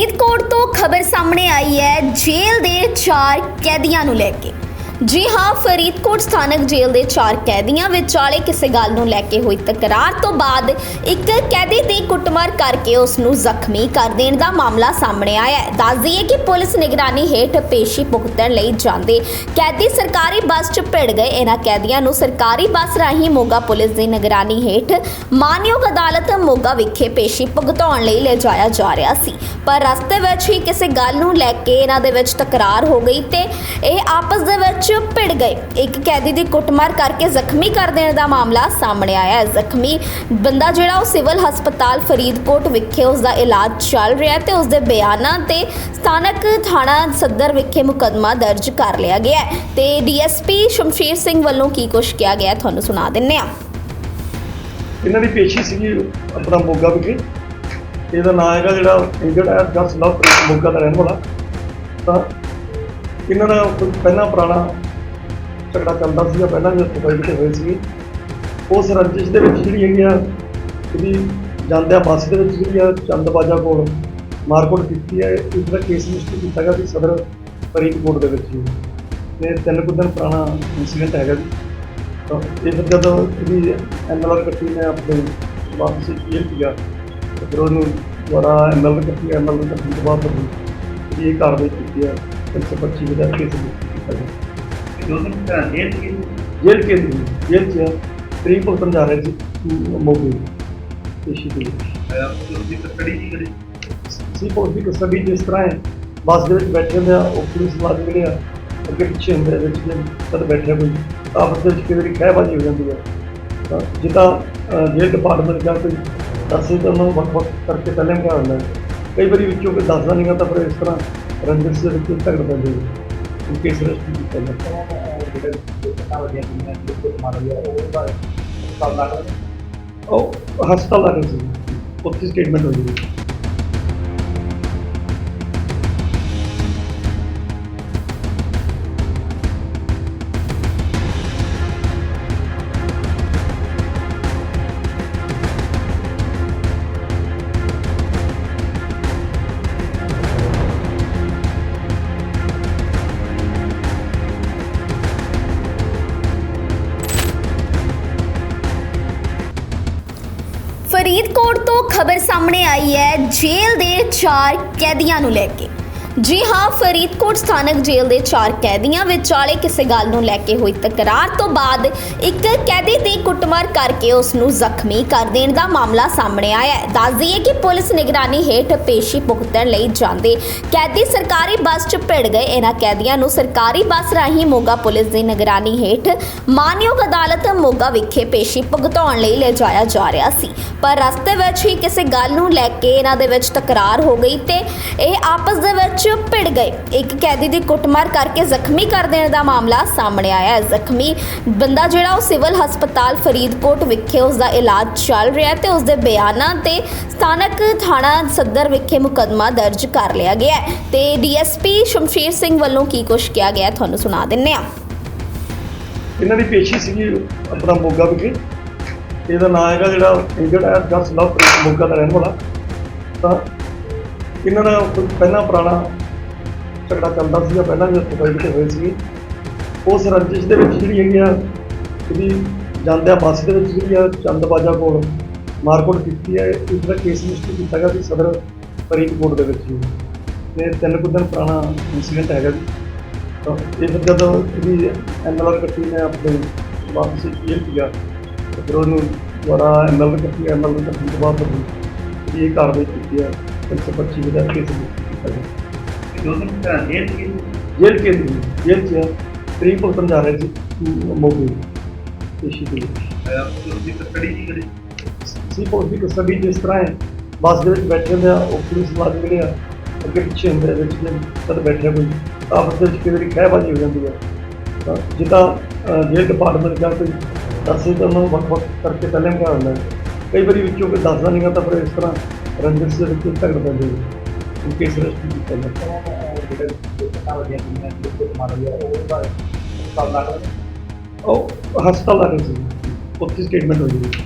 ਫਰੀਦਕੋਟ ਤੋਂ ਖਬਰ ਸਾਹਮਣੇ ਆਈ ਹੈ। ਜੇਲ੍ਹ ਦੇ ਚਾਰ ਕੈਦੀਆਂ ਨੂੰ ਲੈ ਕੇ। ਜੀ ਹਾਂ, ਫਰੀਦਕੋਟ ਸਥਾਨਕ ਜੇਲ੍ਹ ਦੇ ਚਾਰ ਕੈਦੀਆਂ ਵਿਚਾਲੇ ਕਿਸੇ ਗੱਲ ਨੂੰ ਲੈ ਕੇ ਹੋਈ ਤਕਰਾਰ ਤੋਂ ਬਾਅਦ ਇੱਕ ਕੈਦੀ ਦੀ ਕੁੱਟਮਾਰ ਕਰਕੇ ਉਸ ਨੂੰ ਜ਼ਖਮੀ ਕਰ ਦੇਣ ਦਾ ਮਾਮਲਾ ਸਾਹਮਣੇ ਆਇਆ ਹੈ। ਦੱਸ ਦਈਏ ਕਿ ਪੁਲਿਸ ਨਿਗਰਾਨੀ ਹੇਠ ਪੇਸ਼ੀ ਭੁਗਤਣ ਲਈ ਜਾਂਦੇ ਕੈਦੀ ਸਰਕਾਰੀ ਬੱਸ 'ਚ ਭਿੜ ਗਏ। ਇਹਨਾਂ ਕੈਦੀਆਂ ਨੂੰ ਸਰਕਾਰੀ ਬੱਸ ਰਾਹੀਂ ਮੋਗਾ ਪੁਲਿਸ ਦੀ ਨਿਗਰਾਨੀ ਹੇਠ ਮਾਨਯੋਗ ਅਦਾਲਤ ਮੋਗਾ ਵਿਖੇ ਪੇਸ਼ੀ ਭੁਗਤਾਉਣ ਲਈ ਲਿਜਾਇਆ ਜਾ ਰਿਹਾ ਸੀ। ਪਰ ਰਸਤੇ ਵਿੱਚ ਹੀ ਕਿਸੇ ਗੱਲ ਨੂੰ ਲੈ ਕੇ ਇਹਨਾਂ ਦੇ ਵਿੱਚ ਤਕਰਾਰ ਹੋ ਗਈ ਤੇ ਇਹ ਆਪਸ ਦੇ ਵਿੱਚ ਭਿੜ ਗਏ। ਇੱਕ ਕੈਦੀ ਦੀ ਕੁੱਟਮਾਰ ਕਰਕੇ ਜ਼ਖਮੀ ਕਰ ਦੇਣ ਦਾ ਮਾਮਲਾ ਸਾਹਮਣੇ ਆਇਆ ਹੈ। ਜ਼ਖਮੀ ਬੰਦਾ ਜਿਹੜਾ, ਉਹ ਸਿਵਲ ਹਸਪਤਾਲ ਫਰੀਦਕੋਟ ਵਿਖੇ ਉਸ ਦਾ ਇਲਾਜ ਚੱਲ ਰਿਹਾ ਹੈ ਤੇ ਉਸ ਦੇ ਬਿਆਨਾਂ ਤੇ ਸਥਾਨਕ ਥਾਣਾ ਸਦਰ ਵਿਖੇ ਮੁਕੱਦਮਾ ਦਰਜ ਕਰ ਲਿਆ ਗਿਆ ਹੈ ਤੇ ਡੀਐਸਪੀ ਸ਼ਮਸ਼ੀਰ ਸਿੰਘ ਵੱਲੋਂ ਕੀ ਕੁਝ ਕਿਹਾ ਗਿਆ ਤੁਹਾਨੂੰ ਸੁਣਾ ਦਿੰਨੇ ਆ ਇਹਨਾਂ ਦੀ ਪੇਸ਼ੀ ਸੀਗੀ ਆਪਣਾ ਮੋਗਾ ਵਿਖੇ। ਇਹਦਾ ਨਾਮ ਹੈਗਾ ਜਿਹੜਾ ਇੰਜਰਡ ਹੈ ਜਸ ਲਵ ਮੋਗਾ ਦਾ ਰਹਿਣ ਵਾਲਾ। ਤਾਂ ਇਹਨਾਂ ਦਾ ਕੋਈ ਪਹਿਲਾਂ ਪੁਰਾਣਾ ਝਗੜਾ ਚੱਲਦਾ ਸੀਗਾ, ਪਹਿਲਾਂ ਵੀ ਉੱਥੇ ਬੈਠੇ ਹੋਏ ਸੀ ਉਸ ਰੰਜਿਸ਼ ਦੇ ਵਿੱਚ ਜਿਹੜੀ ਹੈਗੀ ਆ ਇਹਦੀ ਜਾਂਦਿਆਂ ਬੱਸ ਦੇ ਵਿੱਚ ਜਿਹੜੀ ਆ ਚੰਦਬਾਜਾ ਕੋਲ ਮਾਰਕੋਟ ਕੀਤੀ ਹੈ। ਇਸ ਦਾ ਕੇਸ ਰਜਿਸਟਰ ਕੀਤਾ ਗਿਆ ਸੀ ਸਦਰ ਫਰੀਦਕੋਟ ਦੇ ਵਿੱਚ। ਹੀ ਤੇ ਤਿੰਨ ਕੁ ਦਿਨ ਪੁਰਾਣਾ ਇਨਸੀਡੈਂਟ ਹੈਗਾ ਜੀ। ਤਾਂ ਇਹ ਫਿਰ ਜਦੋਂ ਇਹਦੀ ਐਮਐਲਆਰ ਕੱਟੀ ਨੇ ਆਪਣੇ ਵਾਪਸ ਕਲੀਅਰ ਕੀਤਾ ਫਿਰ ਉਹਨੂੰ ਦੁਬਾਰਾ ਐਮਐਲਆਰ ਕੱਟੀ ਐਮਐਲਆਰ ਕੱਟਣ ਤੋਂ ਬਾਅਦ ਫਿਰ ਇਹ ਕਾਰਵਾਈ ਕੀਤੀ ਹੈ। 325 ਦਾ ਕੇਸ ਗਿਆ ਦੋਨੋਂ ਤਰ੍ਹਾਂ ਜੇਲ੍ਹ ਕੀ ਜੇਲ੍ਹ ਕੇ ਜੇਲ੍ਹ ਚ ਫਰੀ ਭੁਗਤਣ ਜਾ ਰਹੇ ਸੀ ਮੋਗੀ ਪੇਸ਼ੀ ਦੇ ਲਈ ਤੁਸੀਂ ਕਸਟਡੀ ਦੀ ਕਰੀ ਸੀ ਪੁਲਿਸ ਦੀ ਕਸਟਡੀ ਜਿਸ ਤਰ੍ਹਾਂ ਹੈ ਬੱਸ ਦੇ ਵਿੱਚ ਬੈਠੇ ਹੁੰਦੇ ਆ ਉਹ ਪੁਲਿਸ ਵਾਲੇ ਜਿਹੜੇ ਆ ਅੱਗੇ ਪਿੱਛੇ ਹੁੰਦੇ ਆ ਵਿੱਚ ਜੇ ਕਦ ਬੈਠੇ ਕੋਈ ਤਾਂ ਆਪਸ ਦੇ ਵਿੱਚ ਕਈ ਵਾਰੀ ਖਹਿਬਾਜ਼ੀ ਹੋ ਜਾਂਦੀ ਹੈ ਤਾਂ ਜਿੱਦਾਂ ਜੇਲ੍ਹ ਡਿਪਾਰਟਮੈਂਟ ਜਾਂ ਕੋਈ ਦੱਸੇ ਤਾਂ ਉਹਨਾਂ ਨੂੰ ਵੱਖ ਵੱਖ ਕਰਕੇ ਪਹਿਲਾਂ ਹੀ ਹੁੰਦਾ ਕਈ ਵਾਰੀ ਵਿੱਚੋਂ ਕੋਈ ਦੱਸਦਾ ਨਹੀਂਗਾ ਤਾਂ ਫਿਰ ਇਸ ਤਰ੍ਹਾਂ ਰੰਜਿਸ਼ ਦੇ ਵਿੱਚ ਝਗੜ ਪੈਂਦੇ ਨੇ। ਕੇਸ ਰਜਿਸਟਰ ਕੀਤਾ ਜਾਂਦਾ ਦਾ ਸਭ ਉਹ ਹਸਪਤਾਲ ਆ ਗਏ ਸੀ। ਉੱਥੇ ਸਟੇਟਮੈਂਟ ਹੋ ਗਈ ਫਰੀਦਕੋਟ ਤੋਂ ਖਬਰ ਸਾਹਮਣੇ ਆਈ ਹੈ ਜੇਲ੍ਹ ਦੇ ਚਾਰ ਕੈਦੀਆਂ ਨੂੰ ਲੈ ਕੇ। ਜੀ ਹਾਂ, ਫਰੀਦਕੋਟ ਸਥਾਨਕ ਜੇਲ੍ਹ ਦੇ ਚਾਰ ਕੈਦੀਆਂ ਵਿਚਾਲੇ ਕਿਸੇ ਗੱਲ ਨੂੰ ਲੈ ਕੇ ਹੋਈ ਤਕਰਾਰ ਤੋਂ ਬਾਅਦ ਇੱਕ ਕੈਦੀ ਦੀ ਕੁੱਟਮਾਰ ਕਰਕੇ ਉਸ ਨੂੰ ਜ਼ਖਮੀ ਕਰ ਦੇਣ ਦਾ ਮਾਮਲਾ ਸਾਹਮਣੇ ਆਇਆ ਹੈ। ਦੱਸ ਦਈਏ ਕਿ ਪੁਲਿਸ ਨਿਗਰਾਨੀ ਹੇਠ ਪੇਸ਼ੀ ਭੁਗਤਣ ਲਈ ਜਾਂਦੇ ਕੈਦੀ ਸਰਕਾਰੀ ਬੱਸ 'ਚ ਭਿੜ ਗਏ। ਇਹਨਾਂ ਕੈਦੀਆਂ ਨੂੰ ਸਰਕਾਰੀ ਬੱਸ ਰਾਹੀਂ ਮੋਗਾ ਪੁਲਿਸ ਦੀ ਨਿਗਰਾਨੀ ਹੇਠ ਮਾਨਯੋਗ ਅਦਾਲਤ ਮੋਗਾ ਵਿਖੇ ਪੇਸ਼ੀ ਭੁਗਤਾਉਣ ਲਈ ਲਿਜਾਇਆ ਜਾ ਰਿਹਾ ਸੀ। ਪਰ ਰਸਤੇ ਵਿੱਚ ਹੀ ਕਿਸੇ ਗੱਲ ਨੂੰ ਲੈ ਕੇ ਇਹਨਾਂ ਦੇ ਵਿੱਚ ਤਕਰਾਰ ਹੋ ਗਈ ਤੇ ਇਹ ਆਪਸ ਦੇ ਵਿੱਚ ਭਿੜ ਗਏ। ਇੱਕ ਕੈਦੀ ਦੀ ਕੁੱਟਮਾਰ ਕਰਕੇ ਜ਼ਖਮੀ ਕਰ ਦੇਣ ਦਾ ਮਾਮਲਾ ਸਾਹਮਣੇ ਆਇਆ ਹੈ। ਜ਼ਖਮੀ ਬੰਦਾ ਜਿਹੜਾ ਉਹ ਸਿਵਲ ਹਸਪਤਾਲ ਫਰੀਦਕੋਟ ਵਿਖੇ ਉਸ ਦਾ ਇਲਾਜ ਚੱਲ ਰਿਹਾ ਤੇ ਉਸ ਦੇ ਬਿਆਨਾਂ ਤੇ ਸਥਾਨਕ ਥਾਣਾ ਸਦਰ ਵਿਖੇ ਮੁਕੱਦਮਾ ਦਰਜ ਕਰ ਲਿਆ ਗਿਆ ਹੈ ਤੇ ਡੀਐਸਪੀ ਸ਼ਮਸ਼ੀਰ ਸਿੰਘ ਵੱਲੋਂ ਕੀ ਕੁਝ ਕਿਹਾ ਗਿਆ ਤੁਹਾਨੂੰ ਸੁਣਾ ਦਿੰਨੇ ਆ ਇਹਨਾਂ ਦੀ ਪੇਸ਼ੀ ਸੀਗੀ ਆਪਣਾ ਮੋਗਾ ਵਿਖੇ। ਇਹਦਾ ਨਾਮ ਹੈਗਾ ਜਿਹੜਾ ਇੰਜਰਡ ਹੈ ਜਸ ਲਵ ਮੋਗਾ ਦਾ ਰਹਿਣ ਵਾਲਾ। ਤਾਂ ਇਹਨਾਂ ਦਾ ਪਹਿਲਾਂ ਪੁਰਾਣਾ ਝਗੜਾ ਚੱਲਦਾ ਸੀਗਾ, ਪਹਿਲਾਂ ਵੀ ਉੱਥੇ ਬੈਠੇ ਹੋਏ ਸੀ ਉਸ ਰੰਜਿਸ਼ ਦੇ ਵਿੱਚ ਜਿਹੜੀ ਹੈਗੀ ਆ ਇਹਦੀ ਜਾਂਦਿਆਂ ਬੱਸ ਦੇ ਵਿੱਚ ਜਿਹੜੀ ਆ ਚੰਦਬਾਜਾ ਕੋਲ ਮਾਰਕੁੱਟ ਕੀਤੀ ਹੈ, ਇਸ ਦਾ ਕੇਸ ਰਜਿਸਟਰ ਕੀਤਾ ਗਿਆ ਸੀ ਸਦਰ ਫਰੀਦਕੋਟ ਦੇ ਵਿੱਚ। ਹੀ ਤੇ ਤਿੰਨ ਕੁ ਦਿਨ ਪੁਰਾਣਾ ਇਨਸੀਡੈਂਟ ਹੈਗਾ ਜੀ। ਤਾਂ ਇਹ ਫਿਰ ਜਦੋਂ ਇਹਦੀ ਐਮਐਲਆਰ ਕੱਟੀ ਨੇ ਆਪਣੇ ਵਾਪਸ ਕਲੀਅਰ ਕੀਤਾ ਤੇ ਫਿਰ ਉਹਨੂੰ ਦੁਬਾਰਾ ਐਮਐਲਆਰ ਕੱਟੀ ਐਮਐਲਆਰ ਕੱਟਣ ਤੋਂ ਬਾਅਦ ਫਿਰ ਇਹ ਕਾਰਵਾਈ ਕੀਤੀ ਹੈ 325 ਦਾ ਕੇਸ ਕੀਤਾ ਗਿਆ। ਦੋਨੋਂ ਤਰ੍ਹਾਂ ਜੇਲ੍ਹ ਕੀ ਜੇਲ੍ਹ ਕੇ ਜੇਲ੍ਹ ਚ ਫਰੀ ਭੁਗਤਣ ਜਾ ਰਹੇ ਸੀ ਮੋਗੀ ਪੇਸ਼ੀ ਦੇ ਲਈ ਤੁਸੀਂ ਕਸਟਡੀ ਦੀ ਕਰੀ ਸੀ ਪੁਲਿਸ ਦੀ ਕਸਟਡੀ ਜਿਸ ਤਰ੍ਹਾਂ ਹੈ ਬੱਸ ਦੇ ਵਿੱਚ ਬੈਠੇ ਹੁੰਦੇ ਆ ਉਹ ਪੁਲਿਸ ਵਾਲੇ ਜਿਹੜੇ ਆ ਅੱਗੇ ਪਿੱਛੇ ਹੁੰਦੇ ਆ ਵਿੱਚ ਜੇ ਕਦ ਬੈਠੇ ਕੋਈ ਤਾਂ ਆਪਸ ਦੇ ਵਿੱਚ ਕਈ ਵਾਰੀ ਖਹਿਬਾਜ਼ੀ ਹੋ ਜਾਂਦੀ ਹੈ ਤਾਂ ਜਿੱਦਾਂ ਅਹ, ਜੇਲ੍ਹ ਡਿਪਾਰਟਮੈਂਟ ਜਾਂ ਕੋਈ ਦੱਸੇ ਤਾਂ ਉਹਨਾਂ ਨੂੰ ਵੱਖ ਵੱਖ ਕਰਕੇ ਪਹਿਲਾਂ ਹੀ ਹੁੰਦਾ ਹੈ ਕਈ ਵਾਰੀ ਵਿੱਚੋਂ ਕੋਈ ਦੱਸਦਾ ਨਹੀਂਗਾ ਤਾਂ ਫਿਰ ਇਸ ਤਰ੍ਹਾਂ ਰੰਜਿਸ਼ ਦੇ ਵਿੱਚ ਝਗੜ ਪੈਂਦੇ ਨੇ ਉਹ ਕੇਸ ਉਹ ਹਸਪਤਾਲ ਆ ਗਏ ਸੀ। ਉੱਥੇ ਸਟੇਟਮੈਂਟ ਹੋ ਗਈ